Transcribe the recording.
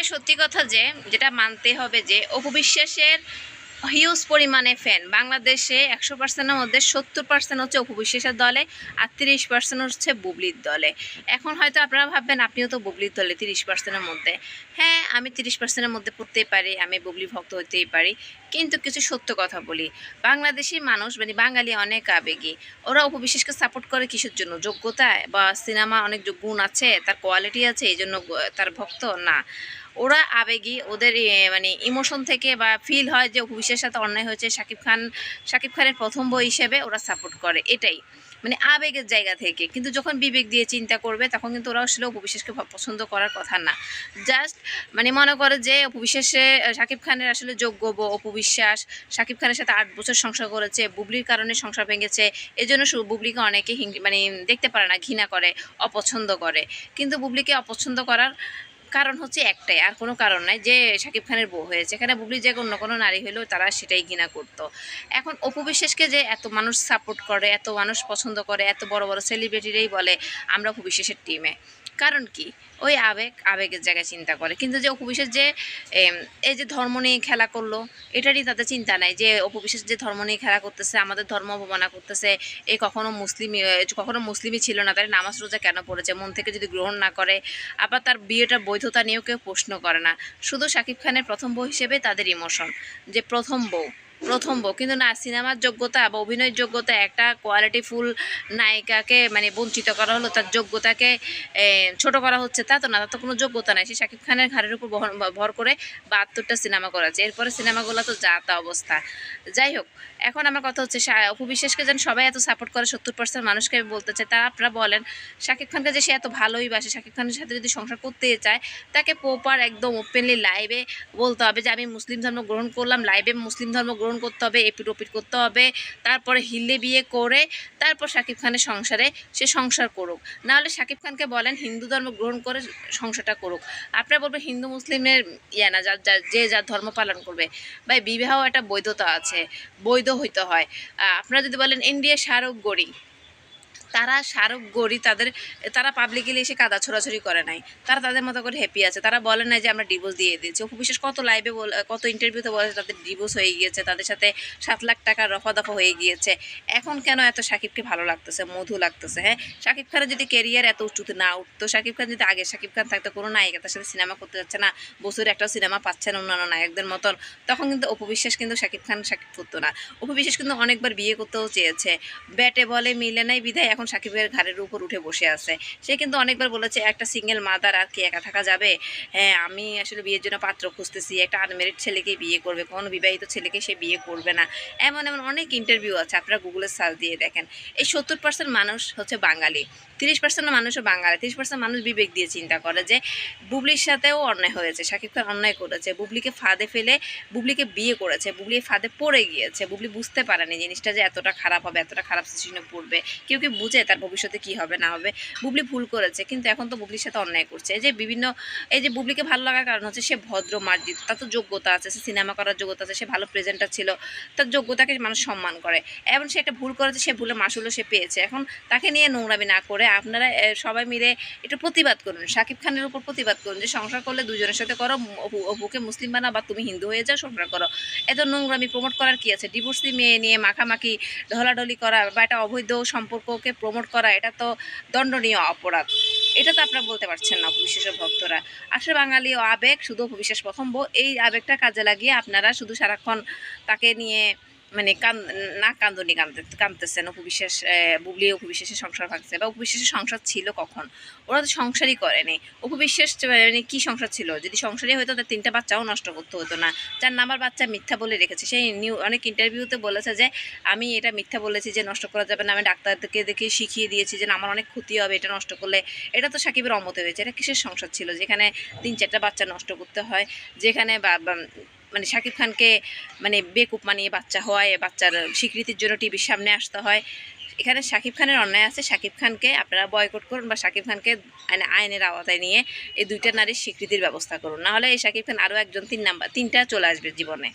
এটাই সত্যি কথা যে, যেটা মানতে হবে যে, অপবিশ্বাসের হিউজ পরিমাণে ফ্যান বাংলাদেশে একশো পার্সেন্টের মধ্যে সত্তর পার্সেন্ট হচ্ছে অপবিশ্বাসের দলে আর তিরিশ পার্সেন্ট হচ্ছে বুবলির দলে। এখন হয়তো আপনারা ভাববেন, আপনিও তো বুবলির দলে তিরিশ পার্সেন্টের মধ্যে। হ্যাঁ আমি তিরিশ পার্সেন্টের মধ্যে পড়তেই পারি, আমি বুবলি ভক্ত হতেই পারি। কিন্তু কিছু সত্য কথা বলি। বাংলাদেশি মানুষ মানে বাঙালি অনেক আবেগী। ওরা উপবিশ্বাসকে সাপোর্ট করে কিসের জন্য? যোগ্যতায়? বা সিনেমা অনেক গুণ আছে, তার কোয়ালিটি আছে, এই জন্য তার ভক্ত? না। ওরা আবেগী, ওদের মানে ইমোশন থেকে বা ফিল হয় যে উপবিশ্বাসের সাথে অন্যায় হয়েছে, শাকিব খান, শাকিব খানের প্রথম বই হিসেবে ওরা সাপোর্ট করে, এটাই। মানে আবেগের জায়গা থেকে। কিন্তু যখন বিবেক দিয়ে চিন্তা করবে, তখন কিন্তু ওরা আসলে উপবিশ্বাসকে পছন্দ করার কথা না। জাস্ট মানে মনে করে যে অপবিশ্বাসে শাকিব খানের আসলে যোগ্য বো অপবিশ্বাস। শাকিব খানের সাথে আট বছর সংসার করেছে, বুবলির কারণে সংসার ভেঙেছে। এই জন্য বুবলিকে অনেকে মানে দেখতে পারে না, ঘৃণা করে, অপছন্দ করে। কিন্তু বুবলিকে অপছন্দ করার কারণ হচ্ছে একটাই, আর কোনো কারণ নাই যে শাকিব খানের বউ হয়েছে। এখানে বুবলির যে অন্য কোনো নারী হলেও তারা সেটাই ঘৃণা করতো। এখন অপবিশ্বাসকে যে এত মানুষ সাপোর্ট করে, এত মানুষ পছন্দ করে, এত বড় বড় সেলিব্রিটিরাই বলে, আমরা অপবিশ্বাসের টিমে কারণ কি? ওই আবেগ, আবেগের জায়গায় চিন্তা করে। কিন্তু যে অপবিশ্বাস যে এই যে ধর্ম নিয়ে খেলা করল, এটারই তাদের চিন্তা নাই যে অপবিশ্বাস যে ধর্ম নিয়ে খেলা করতেছে, আমাদের ধর্ম অবমাননা করতেছে এই কখনো মুসলিম কখনো মুসলিমই ছিল না, তার নামাজ রোজা কেন পড়েছে, মন থেকে যদি গ্রহণ না করে, আবার তার বিয়েটা বৈধতা নিয়েও কেউ প্রশ্ন করে না। শুধু শাকিব খানের প্রথম বউ হিসেবে তাদের ইমোশন, যে প্রথম বউ। প্রথম বউ। কিন্তু না, সিনেমার যোগ্যতা বা অভিনয়ের যোগ্যতা একটা কোয়ালিটিফুল নায়িকাকে মানে বঞ্চিত করা হলো, তার যোগ্যতাকে ছোট করা হচ্ছে, তা তো না, তার তো কোনো যোগ্যতা নাই। সে শাকিব খানের ঘাড়ের উপর ভর করে বাহাত্তরটা সিনেমা করেছে এরপরে সিনেমাগুলো তো যা তা অবস্থা। যাই হোক, এখন আমার কথা হচ্ছে অপু বিশ্বাসকে যেন সবাই এত সাপোর্ট করে, সত্তর পার্সেন্ট মানুষকে বলতে চাই, তারা আপনারা বলেন, শাকিব খানকে যে সে এত ভালোই বাসে, শাকিব খানের সাথে যদি সংসার করতে চায়, তাকে প্রপার একদম ওপেনলি লাইভে বলতে হবে যে, আমি মুসলিম ধর্ম গ্রহণ করলাম লাইভে মুসলিম ধর্ম গ্রহণ করতে হবে এপিট ওপিট করতে হবে, তারপরে হিলে বিয়ে করে, তারপর শাকিব খানের সংসারে সে সংসার করুক। নাহলে শাকিব খানকে বলেন, হিন্দু ধর্ম গ্রহণ করে সংসারটা করুক। আপনারা বলবেন, হিন্দু মুসলিমের ইয়া না, যার- যে যার ধর্ম পালন করবে। ভাই, বিবাহ একটা বৈধতা আছে, বৈধ হইতে হয়। আপনারা যদি বলেন ইন্ডিয়া শাহরুখ গড়ি তারা শাহরুখ গড়ি তাদের, তারা পাবলিকলি এসে কাদা ছোড়াছড়ি করে নাই। তারা তাদের মতো করে হ্যাপি আছে। তারা বলে না যে আমরা ডিভোর্স দিয়ে দিয়েছি। বিশ্বাস কত লাইভে কত ইন্টারভিউতে বলে তাদের ডিভোর্স হয়ে গিয়েছে, তাদের সাথে সাত লাখ টাকা রফা দফা হয়ে গিয়েছে। এখন কেন এত সাকিবকে ভালো লাগতেছে, মধু লাগতেছে হ্যাঁ? সাকিব খানের যদি কেরিয়ার এত উঁচুতে না উঠতো, সাকিব খান যদি আগে সাকিব খান থাকতো, কোনো নায়িকা তার সাথে সিনেমা করতে যাচ্ছে না বছরে একটা সিনেমা পাচ্ছেন অন্যান্য নায়কদের মতন, তখন কিন্তু অপু বিশ্বাস কিন্তু সাকিব খান সাকিব করতো না। অপু বিশ্বাস কিন্তু অনেকবার বিয়ে করতেও চেয়েছে। ব্যাটে বলে মিলে নাই বিধায় এখন সাকিবের ঘাড়ের উপর উঠে বসে আছে, সে কিন্তু অনেকবার বলেছে, একটা সিঙ্গেল মাদার আর কি একা থাকা যাবে? হ্যাঁ আমি আসলে বিয়ের জন্য পাত্র খুঁজতেছি, একটা আনমেরিড ছেলেকে বিয়ে করবে, কোনো বিবাহিত ছেলেকে সে বিয়ে করবে না। এমন এমন অনেক ইন্টারভিউ আছে, আপনারা গুগলে সার্চ দিয়ে দেখেন। এই সত্তর পার্সেন্ট মানুষ হচ্ছে বাঙালি, তিরিশ পার্সেন্ট মানুষও বাঙালি, তিরিশ পার্সেন্ট মানুষ বিবেক দিয়ে চিন্তা করে যে বুবলির সাথেও অন্যায় হয়েছে শাকিব খান অন্যায় করেছে, বুবলিকে ফাঁদে ফেলে, বুবলিকে বিয়ে করেছে, বুবলি ফাঁদে পড়ে গিয়েছে, বুবলি বুঝতে পারেনি জিনিসটা যে এতটা খারাপ হবে, এতটা খারাপ সিচুয়েশনে পড়বে। কেউ কি বুঝে তার ভবিষ্যতে কি হবে, না হবে। বুবলি ভুল করেছে, কিন্তু এখন তো বুবলির সাথে অন্যায় করছে। এই যে বিভিন্ন, এই যে বুবলিকে ভালো লাগার কারণ হচ্ছে সে ভদ্র, মার্জিত, তার তো যোগ্যতা আছে, সে সিনেমা করার যোগ্যতা আছে, সে ভালো প্রেজেন্টার ছিল, তার যোগ্যতাকে মানুষ সম্মান করে। এবং সে একটা ভুল করেছে, সে ভুলে মাসুলও সে পেয়েছে। এখন তাকে নিয়ে নোংরামি না করে আপনারা সবাই মিলে একটু প্রতিবাদ করুন। শাকিব খানের উপর প্রতিবাদ করুন যে, সংসার করলে দুজনের সাথে করো অপু অপুকে মুসলিম বানা বা তুমি হিন্দু হয়ে যাও, সংসার করো। এত নোংরামি প্রমোট করার কি আছে? ডিভোর্সি মেয়ে নিয়ে মাখামাখি, ঢলাঢলি করা বা একটা অবৈধ সম্পর্ককে প্রমোট করা, এটা তো দণ্ডনীয় অপরাধ। এটা তো আপনারা বলতে পারছেন না অপবিশ্বাসের ভক্তরা। আসলে বাঙালি ও আবেগ, শুধু অপবিশ্বাস প্রথম এই আবেগটা কাজে লাগিয়ে আপনারা শুধু সারাক্ষণ তাকে নিয়ে মানে কান, না কান্দনি, কান্দতে কাঁদতেছেন উপবিশ্বাস বুবলি উপবিশ্বাসের সংসার ভাঙছে বা উপবিশ্বাসের সংসার ছিল কখন? ওরা তো সংসারই করেনি। উপবিশ্বাস মানে কী সংসার ছিল? যদি সংসারই হতো তার তিনটা বাচ্চাও নষ্ট করতে হতো না। যার নাম্বার বাচ্চা মিথ্যা বলে রেখেছে। সেই নিউ অনেক ইন্টারভিউতে বলেছে যে, আমি এটা মিথ্যা বলেছি যে, নষ্ট করা যাবে না। আমি ডাক্তারকে দেখে শিখিয়ে দিয়েছি যে আমার অনেক ক্ষতি হবে এটা নষ্ট করলে। এটা তো সাকিবের অমতে হয়েছে। এটা কিসের সংসার ছিল? যেখানে তিন, চারটা বাচ্চা নষ্ট করতে হয়। যেখানে মানে শাকিব খানকে মানে বেকুপ মানিয়ে বাচ্চা হয় বাচ্চার স্বীকৃতির জন্য টিভির সামনে আসতে হয়। এখানে শাকিব খানের অন্যায় আছে। শাকিব খানকে আপনারা বয়কট করুন বা শাকিব খানকে মানে আইনের আওতায় নিয়ে এই দুইটা নারীর স্বীকৃতির ব্যবস্থা করুন। নাহলে এই শাকিব খান আরও একজন তিন নাম্বার, তিনটা চলে আসবে জীবনে।